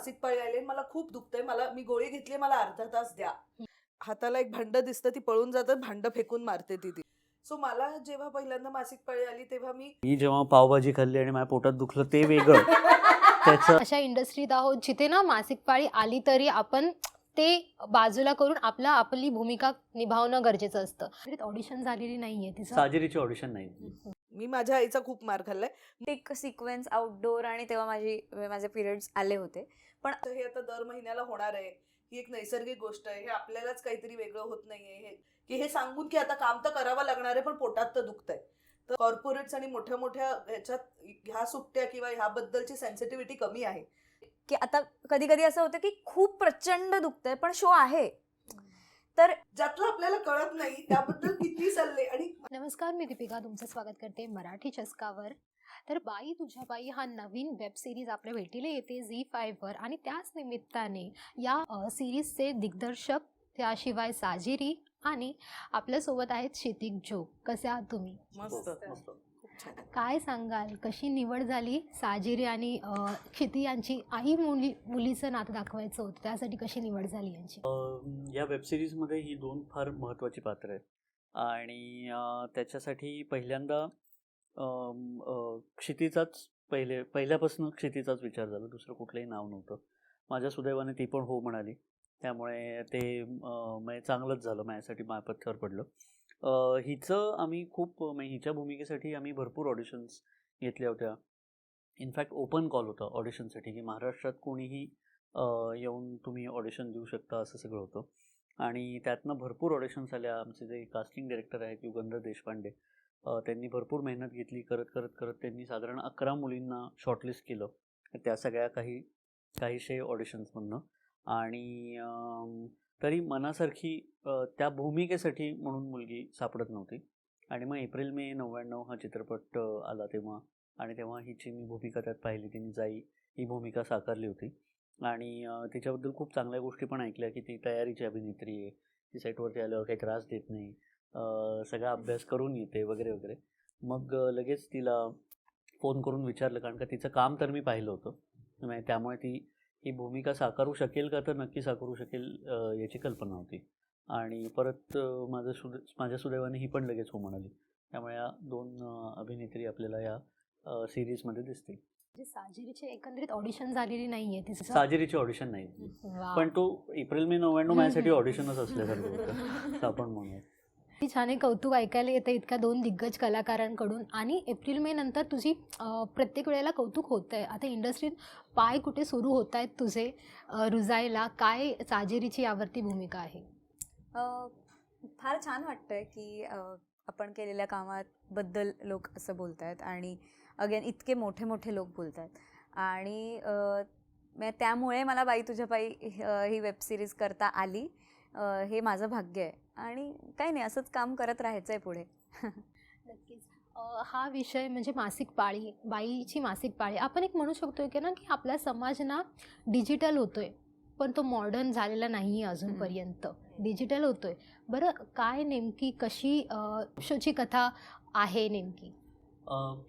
मासिक पाळी आली मला खूप दुखतंय मला मी गोळी घेतली मला अर्धा तास द्या. हाताला एक भांड दिसतं ती पळून जातं भांड फेकून मारते ती ती. सो मला जेव्हा पहिल्यांदा मासिक पाळी आली तेव्हा मी मी जेव्हा पावभाजी खाल्ली आणि माझ्या पोटात दुखलं ते वेगळं. त्याचं अशा इंडस्ट्रीत आहोत जिथे ना मासिक पाळी आली तरी आपण ते बाजूला करून आपला आपली भूमिका निभावणं गरजेचं असतं. ऑडिशन झालेली नाहीये तिचं. साजेरीची ऑडिशन नाही. मी माझ्या आईचा खूप मार खाल्लाय. एक सिक्वेन्स आउटडोर आणि तेव्हा माझी माझे पिरियड्स आले होते. तर हे आता दर महिन्याला होणार आहे. ही एक नैसर्गिक गोष्ट आहे. हे आपल्यालाच काहीतरी वेगळं होत नाहीये. हे की हे सांगून की आता काम तर करावं लागणार आहे पण पोटात तर दुखतंय. तर कॉर्पोरेट्स आणि मोठ्या मोठ्या ह्याच्यात ह्या सुट्ट्या किंवा ह्याबद्दलची सेन्सिटिव्हिटी कमी आहे. की आता कधी कधी असं होतं की खूप प्रचंड दुखतंय पण शो आहे. तर ज्यातलं आपल्याला कळत नाही त्याबद्दल नमस्कार मी दीपिका तुमचं स्वागत करते मराठी चस्कावर. तर बाई तुझ्या बाई हा नवीन वेब सिरीज आपल्या भेटीला येते झी फाईव्हवर आणि त्याच निमित्ताने या सिरीजचे दिग्दर्शक त्याशिवाय साजिरी आणि आपल्यासोबत आहेत क्षितिक जोग कसे आहात तुम्ही? मस्त. मस्त खूप छान. काय सांगाल? कशी निवड झाली? साजिरी आणि क्षिती यांची आई मुली मुलीचं नातं दाखवायचं होतं. त्यासाठी कशी निवड झाली यांची? या वेबसिरीजमध्ये ही दोन फार महत्त्वाची पात्र आहेत. आणि त्याच्यासाठी पहिल्यांदा क्षितिचाच क्षितीचाच पहिले पहिल्यापासून क्षितीचाच विचार झाला. दुसरं कुठलंही नाव नव्हतं. माझ्या सुदैवाने ती पण हो म्हणाली. त्यामुळे ते म्हणजे चांगलंच झालं माझ्यासाठी मायपथ्यावर पडलं. हिचं आम्ही खूप म्हणजे हिच्या भूमिकेसाठी आम्ही भरपूर ऑडिशन्स घेतल्या होत्या. इनफॅक्ट ओपन कॉल होता ऑडिशनसाठी की महाराष्ट्रात कोणीही येऊन तुम्ही ऑडिशन देऊ शकता असं सगळं होतं. आणि त्यातनं भरपूर ऑडिशन्स आल्या आमचे जे कास्टिंग डिरेक्टर आहेत युगंधर देशपांडे त्यांनी भरपूर मेहनत घेतली. करत करत करत त्यांनी साधारण अकरा मुलींना शॉर्टलिस्ट केलं. त्या सगळ्या काही काहीशे ऑडिशन्समधनं आणि तरी मनासारखी त्या भूमिकेसाठी म्हणून मुलगी सापडत नव्हती. आणि मग एप्रिल मे नव्याण्णव हा चित्रपट आला तेव्हा. आणि तेव्हा हिची मी भूमिका त्यात पाहिली. तिने जाई ही भूमिका साकारली होती. आणि तिच्याबद्दल खूप चांगल्या गोष्टी पण ऐकल्या की ती तयारीची अभिनेत्री आहे. ती सेटवरती आल्यावर काही त्रास देत नाही. सगळा अभ्यास करून येते वगैरे वगैरे. मग लगेच तिला फोन करून विचारलं कारण का तिचं काम तर मी पाहिलं होतं. त्यामुळे ती ही भूमिका साकारू शकेल का? तर नक्की साकारू शकेल याची कल्पना होती. आणि परत माझं सुद माझ्या सुदैवाने ही पण लगेच हो म्हणाली. त्यामुळे या दोन अभिनेत्री आपल्याला या सिरीजमध्ये दिसतील. साजिरीची एकंदरीत ऑडिशन झालेली नाहीये तिचं साजेरीची ऑडिशन नाही. पण तो एप्रिल मे नव्याण्णव हम्म, माझ्यासाठी. ऑडिशनच असल्यासारखं होतं. असं आपण म्हणूया. छान आहे कौतुक ऐकायला येतं इतक्या दोन दिग्गज कलाकारांकडून. आणि एप्रिल मे नंतर तुझी प्रत्येक वेळेला कौतुक होतं आहे आता इंडस्ट्रीत पाय कुठे सुरू होत आहेत तुझे रुजायला? काय साजेरीची यावरती भूमिका आहे? फार छान वाटतंय की आपण केलेल्या कामाबद्दल लोक असं बोलत आहेत आणि अगेन इतके मोठे मोठे लोक बोलत आहेत आणि त्यामुळे मला बाई तुझ्या बाई ही वेबसिरीज करता आली. हे माझं भाग्य आहे. आणि काही नाही असंच काम करत राहायचं आहे पुढे. नक्कीच. हा विषय म्हणजे मासिक पाळी बाईची मासिक पाळी. आपण एक म्हणू शकतोय की ना की आपला समाज ना डिजिटल होतोय. पण तो मॉडर्न झालेला नाही आहे अजूनपर्यंत डिजिटल होतोय. बरं काय नेमकी कशी शोची कथा आहे नेमकी?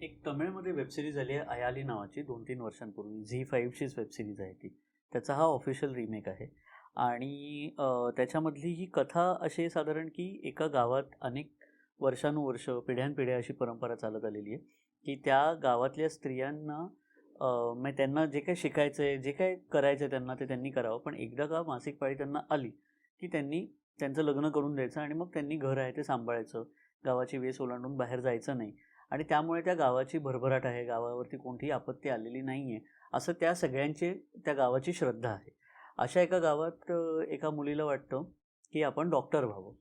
एक तमिळमध्ये वेबसिरीज आली आहे अयाली नावाची दोन तीन वर्षांपूर्वी. झी फाईव्हचीच वेबसिरीज आहे ती. त्याचा हा ऑफिशियल रिमेक आहे. आणि त्याच्यामधली ही कथा अशी आहे साधारण की एका गावात अनेक वर्षानुवर्ष पिढ्यानपिढ्या अशी परंपरा चालत आलेली आहे की त्या गावातल्या स्त्रियांना मग म्हणजे त्यांना जे काही शिकायचं आहे जे काही करायचं आहे त्यांना ते त्यांनी करावं. पण एकदा का मासिक पाळी त्यांना आली की त्यांनी त्यांचं लग्न करून द्यायचं आणि मग त्यांनी घर आहे ते सांभाळायचं. गावाची वेस ओलांडून बाहेर जायचं नाही. आणि त्यामुळे त्या गावाची भरभराट आहे. गावावरती कोणतीही आपत्ती आलेली नाही आहे असं त्या सगळ्यांचे त्या गावाची श्रद्धा आहे. अशा एका गावात एका मुलीला वाटतं की आपण डॉक्टर व्हावं.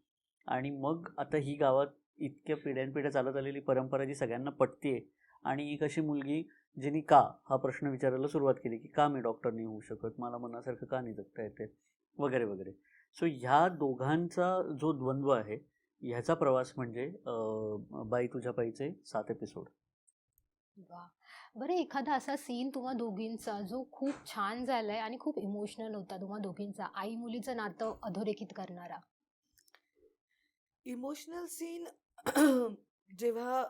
आणि मग आता ही गावात इतक्या पिढ्यानपिढ्या चालत आलेली परंपरा जी सगळ्यांना पटते आणि एक अशी मुलगी जिने का हा प्रश्न विचारायला सुरुवात केली की का मी डॉक्टर नाही होऊ शकत? मला मनासारखं का नाही जगता येते वगैरे वगैरे. सो ह्या दोघांचा जो द्वंद्व आहे ह्याचा प्रवास म्हणजे बाई तुझ्या बाईचे सात एपिसोड. वा बरं एखादा असा सीन तुम्हा दोघींचा जो खूप छान झालाय आणि खूप इमोशनल होता तुम्हा दोघींचा आई मुलीचं नातं अधोरेखित करणारा? इमोशनल सीन जेव्हा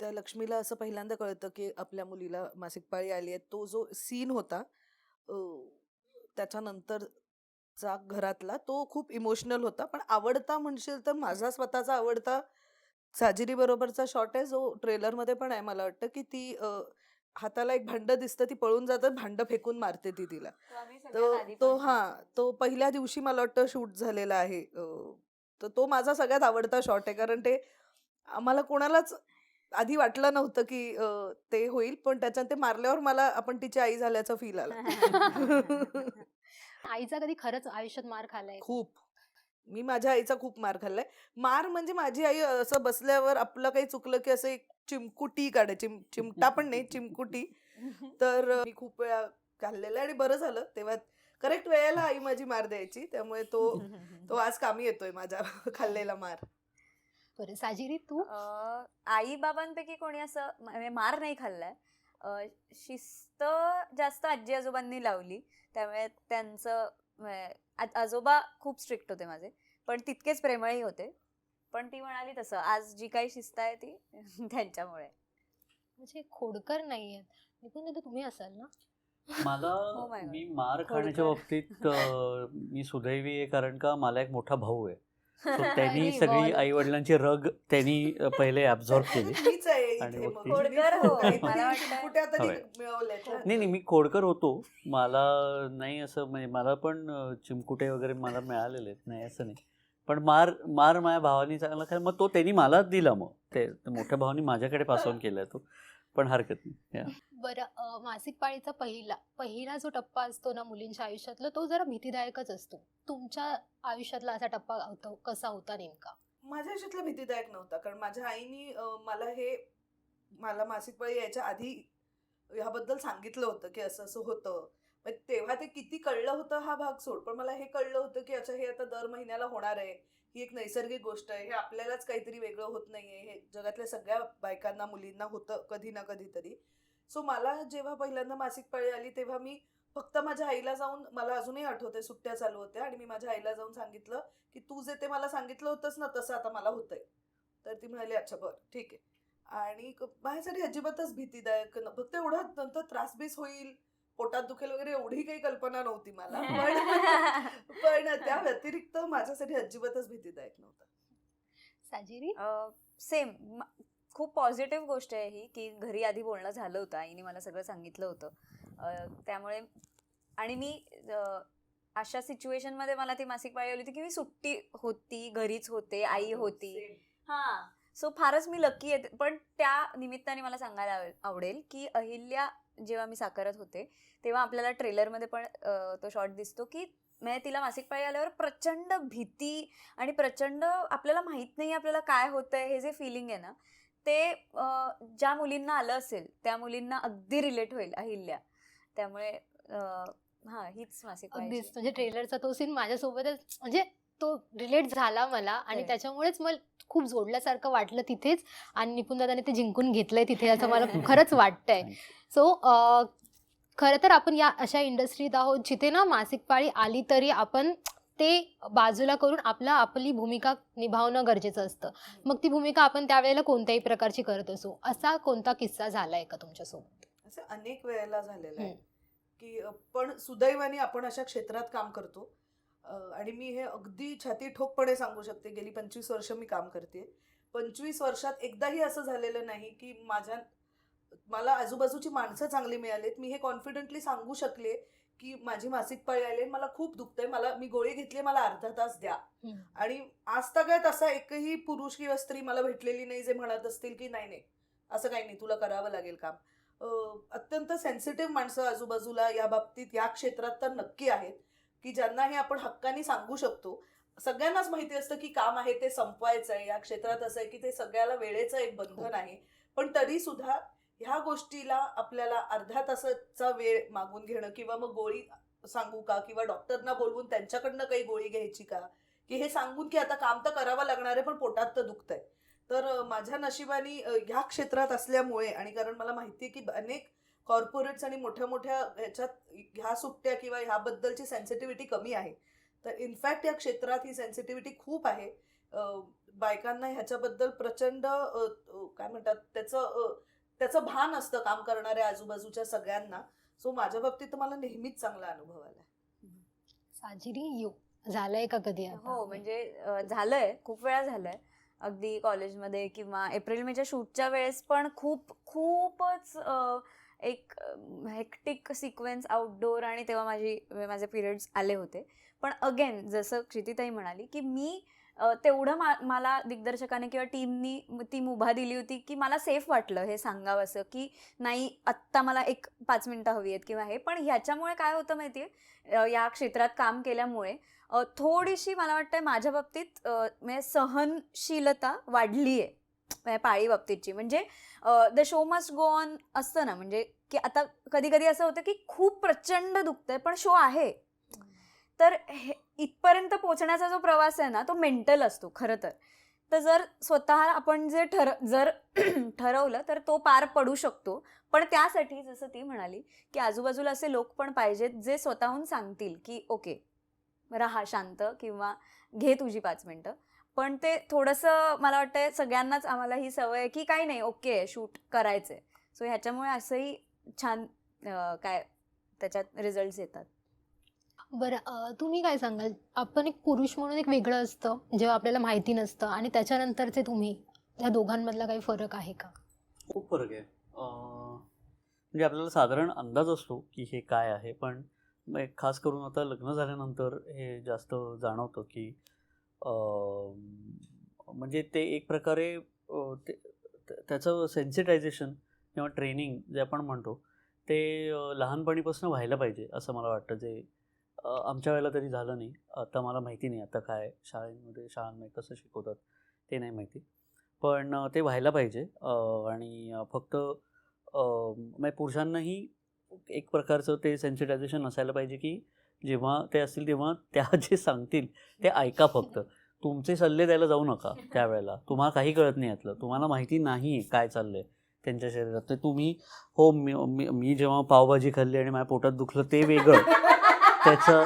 त्या लक्ष्मीला असं पहिल्यांदा कळतं की आपल्या मुलीला मासिक पाळी आली आहे तो जो सीन होता अं, त्याच्यानंतरचा घरातला तो खूप इमोशनल होता. पण आवडता म्हणशील तर माझा स्वतःचा आवडता साजिरी बरोबरचा शॉट आहे. जो ट्रेलरमध्ये पण आहे मला वाटतं की ती अं, हाताला एक भांड दिसतं ती पळून जातं भांड फेकून मारते ती तिला. तो तो हा तो पहिल्या दिवशी मला वाटतं शूट झालेला आहे. अं, तर तो माझा सगळ्यात आवडता शॉट आहे. कारण ते आम्हाला कोणालाच आधी वाटलं नव्हतं की अं, ते होईल. पण त्याच्यात ते मारल्यावर मला आपण तिची आई झाल्याचा फील आला. आईचा कधी खरंच आयुष्यात मार खाल्लाय? खूप. मी माझ्या आईचा खूप मार खाल्लाय. मार म्हणजे माझी आई असं बसल्यावर आपलं काही चुकलं की असं एक चिमकुटी काढे चिम चिमटा पण नाही चिमकुटी. तर मी खूप वेळा खाल्लेलं आहे आणि बरं झालं. तेव्हा करेक्ट वेळेला आई माझी मार द्यायची. त्यामुळे तो तो आज कामी येतोय माझा खाल्लेला मार. बरं साजिरी तू? आई बाबांपैकी कोणी असं म्हणजे मार नाही खाल्लाय. शिस्त जास्त आजी आजोबांनी लावली. त्यामुळे त्यांचं आजोबा खूप स्ट्रिक्ट होते माझे. पण तितकेच प्रेमळही होते. पण ती म्हणाली तसं आज जी काही शिस्त आहे ती त्यांच्यामुळे. म्हणजे खोडकर नाहीयेत निपुण दादा तुम्ही असाल ना? मला Oh. मी मार खाण्याच्या. बाबतीत मी सुदैवी आहे कारण का मला एक मोठा भाऊ आहे. त्यांनी सगळी. आई वडिलांची रग त्यांनी पहिले ॲब्झॉर्ब केली. आणि मग. ती- हो. नाही नाही मी खोडकर होतो. मला नाही असं म्हणजे मला पण अं, चिमकुटे वगैरे मला मिळालेले आहेत. नाही असं नाही. पण मार मार माझ्या भावानी चांगला खाय मग तो त्यांनी मला दिला मग. ते मोठ्या भावानी माझ्याकडे पास ऑन केलाय तो. पण हरकत नाही. बरं मासिक पाळीचा पहिला पहिला जो टप्पा असतो ना मुलींच्या आयुष्यातला तो जरा भीतीदायकच असतो. तुमच्या आयुष्यातला असा टप्पा होता कसा होता नेमका? माझ्या आयुष्यातला भीतीदायक नव्हता कारण माझ्या आईनी मला हे मला मासिक पाळी यायच्या आधी ह्याबद्दल सांगितलं होतं की असं असं होतं. तेव्हा ते किती कळलं होतं हा भाग सोड पण मला हे कळलं होतं की अच्छा हे आता दर महिन्याला होणार आहे. ही एक नैसर्गिक गोष्ट आहे. हे आपल्यालाच काहीतरी वेगळं होत नाहीये. हे जगातल्या सगळ्या बायकांना मुलींना होतं कधी ना कधीतरी. सो मला जेव्हा पहिल्यांदा मासिक पाळी आली तेव्हा मी फक्त माझ्या आईला जाऊन मला अजूनही आठवते सुट्ट्या चालू होत्या आणि मी माझ्या आईला जाऊन सांगितलं की तू जे ते मला सांगितलं होतंस ना तसं आता मला होतंय. तर ती म्हणाली अच्छा बरं ठीक आहे. आणि माझ्यासाठी अजिबातच भीतीदायक न- फक्त एवढा नंतर त्रासबीस होईल. पोटात दुखेल वगैरे एवढी काही कल्पना नव्हती मला. पण पण त्या व्यतिरिक्त माझ्यासाठी अजिबातच भीतीदायक नव्हतं. साजिरी? सेम खूप पॉझिटिव्ह गोष्ट आहे ही की घरी आधी बोलणं झालं होतं. आईने मला सगळं सांगितलं होतं. अं, त्यामुळे आणि मी अं, अशा सिच्युएशनमध्ये मला ती मासिक पाळी आली होती की मी सुट्टी होती घरीच होते आई होती. Same. हा. सो फारच मी लकी आहे. पण त्या निमित्ताने मला सांगायला आवे- आवडेल की अहिल्या जेव्हा मी साकारत होते तेव्हा आपल्याला ट्रेलरमध्ये पण तो शॉट दिसतो की म्हणजे तिला मासिक पाळी आल्यावर प्रचंड भीती आणि प्रचंड आपल्याला माहीत नाही आपल्याला काय होतंय हे जे फिलिंग आहे ना ते ज्या मुलींना आलं असेल त्या मुलींना अगदी रिलेट होईल अहिल्या. त्यामुळे हा हीच मासिक अगदीच. म्हणजे ट्रेलरचा तो सीन माझ्यासोबतच म्हणजे तो रिलेट झाला मला आणि. त्याच्यामुळेच मला खूप जोडल्यासारखं वाटलं तिथेच आणि निपुण दादाने ते जिंकून घेतलंय तिथे असं मला खरंच वाटतंय. सो खरं तर आपण या अशा इंडस्ट्रीत आहोत जिथे ना मासिक पाळी आली तरी आपण ते बाजूला करून आपला आपली भूमिका निभावणं गरजेचं असतं. मग ती भूमिका आपण त्यावेळेला कोणत्याही प्रकारची करत असो. असा कोणता किस्सा झालाय का तुमच्यासोबत? असं अनेक वेळेला झालेलं आहे. की पण सुदैवाने आपण अशा क्षेत्रात काम करतो. आणि मी हे अगदी छाती ठोकपणे सांगू शकते गेली पंचवीस वर्ष मी काम करते पंचवीस वर्षात एकदाही असं झालेलं नाही की माझ्या मला आजूबाजूची माणसं चांगली मिळालीत. मी हे कॉन्फिडेंटली सांगू शकले की माझी मासिक पाळी आली मला खूप दुखतंय. मला मी गोळी घेतली मला अर्धा तास द्या. आणि आज तगायत असा एकही पुरुष किंवा स्त्री मला भेटलेली नाही जे म्हणत असतील की नाही नाही असं काही नाही तुला करावं लागेल काम. अत्यंत सेन्सिटिव्ह माणसं आजूबाजूला या बाबतीत या क्षेत्रात तर नक्की आहेत. की ज्यांना हे आपण हक्काने सांगू शकतो सगळ्यांनाच माहिती असतं की काम आहे ते संपवायचं आहे या क्षेत्रात असं आहे की ते सगळ्याला वेळेचं एक बंधन आहे. पण तरी सुद्धा ह्या गोष्टीला आपल्याला अर्ध्या तासाचा वेळ मागून घेणं किंवा मग गोळी सांगू का किंवा डॉक्टरना बोलवून त्यांच्याकडनं काही गोळी घ्यायची का? की हे सांगून की आता काम तर करावं लागणार आहे पण पोटात तर दुखतंय. तर माझ्या नशिबाने ह्या क्षेत्रात असल्यामुळे आणि कारण मला माहिती आहे की अनेक कॉर्पोरेट्स आणि मोठ्या मोठ्या ह्याच्यात ह्या सुट्ट्या किंवा ह्याबद्दलची सेन्सिटिव्हिटी कमी आहे. तर इनफॅक्ट या क्षेत्रात ही सेन्सिटिव्हिटी खूप आहे. बायकांना ह्याच्याबद्दल प्रचंड काय म्हणतात त्याचं त्याचं भान असतं काम करणाऱ्या आजूबाजूच्या सगळ्यांना. सो माझ्या बाबतीत मला नेहमीच चांगला अनुभव आला साजिरी यू. झालंय का कधी? हो म्हणजे झालंय. खूप वेळा झालंय. अगदी कॉलेजमध्ये किंवा एप्रिल मेच्या शूटच्या वेळेस पण खूप खूपच एक हेक्टिक सिक्वेन्स आउटडोर आणि तेव्हा माझी माझे पिरियड्स आले होते. पण अगेन जसं क्षितिताई म्हणाली की मी तेवढं मा मला दिग्दर्शकाने किंवा टीमनी ती मुभा दिली होती की मला सेफ वाटलं हे सांगावंसं की नाही आत्ता मला एक पाच मिनटं हवी आहेत किंवा हे. पण ह्याच्यामुळे काय होतं माहिती आहे या क्षेत्रात काम केल्यामुळे थोडीशी मला वाटतं माझ्या बाबतीत म्हणजे सहनशीलता वाढली आहे म्हणजे पाळी बाबतीतची. म्हणजे the show must go on असतं ना म्हणजे की आता कधी कधी असं होतं की खूप प्रचंड दुखतंय पण शो आहे. तर हे इथपर्यंत पोचण्याचा जो प्रवास आहे ना तो मेंटल असतो खरं तर. तर जर स्वतः आपण जे ठर जर ठरवलं तर तो पार पडू शकतो. पण त्यासाठी जसं ती म्हणाली की आजूबाजूला असे लोक पण पाहिजेत जे स्वतःहून सांगतील की ओके राहा शांत किंवा घे तुझी पाच मिनटं. पण ते थोडंसं मला वाटतं सगळ्यांनाच आम्हाला ही सवय आहे की काही नाही ओके शूट करायचंय. सो ह्याच्यामुळे असंही छान काय त्याच्यात रिझल्ट येतात. बरं तुम्ही काय सांगाल? आपण एक पुरुष म्हणून एक वेगळं असतं जेव्हा आपल्याला माहिती नसतं आणि त्याच्यानंतरचे तुम्ही या दोघांमधला काही फरक आहे का? खूप फरक आहे. म्हणजे आपल्याला साधारण अंदाज असतो की हे काय आहे पण खास करून आता लग्न झाल्यानंतर हे जास्त जाणवतं की म्हणजे ते एक प्रकारे ते त्याचं सेन्सिटायझेशन किंवा ट्रेनिंग जे आपण म्हणतो ते लहानपणीपासून व्हायला पाहिजे असं मला वाटतं. जे आमच्या वेळेला तरी झालं नाही. आता मला माहिती नाही आता काय शाळेमध्ये शाळांमध्ये कसं शिकवतात ते नाही माहिती. पण ते व्हायला पाहिजे. आणि फक्त म्हणजे पुरुषांनाही एक प्रकारचं ते सेन्सिटायझेशन असायला पाहिजे की जेव्हा ते असतील तेव्हा त्या जे सांगतील ते ऐका फक्त. तुमचे सल्ले द्यायला जाऊ नका त्यावेळेला. तुम्हाला काही कळत नाही यातलं. तुम्हाला माहिती नाही काय चाललंय त्यांच्या शरीरात. तर तुम्ही हो मी मी- मी जेव्हा पावभाजी खाल्ली आणि माझ्या पोटात दुखलं ते वेगळं. त्याचं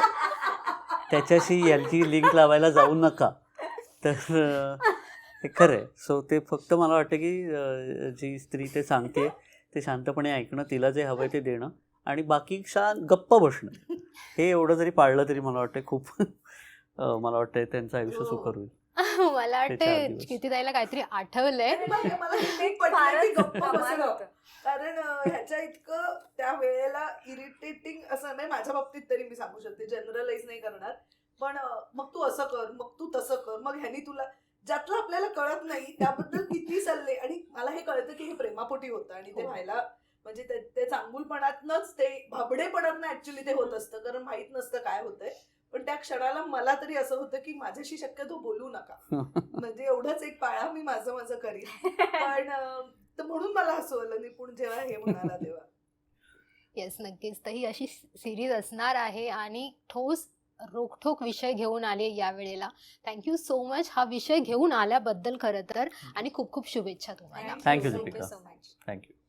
त्याच्याशी यांची लिंक लावायला जाऊ नका. तर हे खरं आहे. सो ते फक्त मला वाटतं की जी स्त्री ते सांगते ते शांतपणे ऐकणं तिला जे हवंय ते देणं. आणि बाकी शांत गप्प बसणं हे एवढं जरी पाळलं तरी मला वाटतं खूप मला वाटतं त्यांचं आयुष्य हो. सुखर होईल मला वाटते. किती ताईला काहीतरी आठवलंय. कारण ह्याच्या इतकं त्या वेळेला इरिटेटिंग असं म्हणजे माझ्या बाबतीत तरी मी सांगू शकते जनरलाइज नाही करणार पण मग तू असं कर मग तू तसं कर मग ह्यानी तुला ज्यातलं आपल्याला कळत नाही त्याबद्दल किती सल्ले आणि मला हे कळतं की हे प्रेमापोटी होतं आणि ते हो. व्हायला म्हणजे ते ते चांगुलपणातनच ते भाबडेपणातनं ऍक्च्युली ते होत असतं कारण माहीत नसतं काय होतंय. पण त्या क्षणाला मला तरी असं होतं की माझ्याशी शक्यतो बोलू नका. म्हणजे एवढंच एक पाळा मी माझं माझं करीन. पण म्हणून मला हसू आलं निपुण जेव्हा हे म्हणाला तेव्हा. येस नक्कीच. तर ही अशी सिरीज असणार आहे आणि ठोस रोखठोक विषय घेऊन आले या वेळेला थँक्यू सो मच हा विषय घेऊन आल्याबद्दल खरं तर. आणि खूप खूप शुभेच्छा तुम्हाला. दीपिका. so much. थँक्यू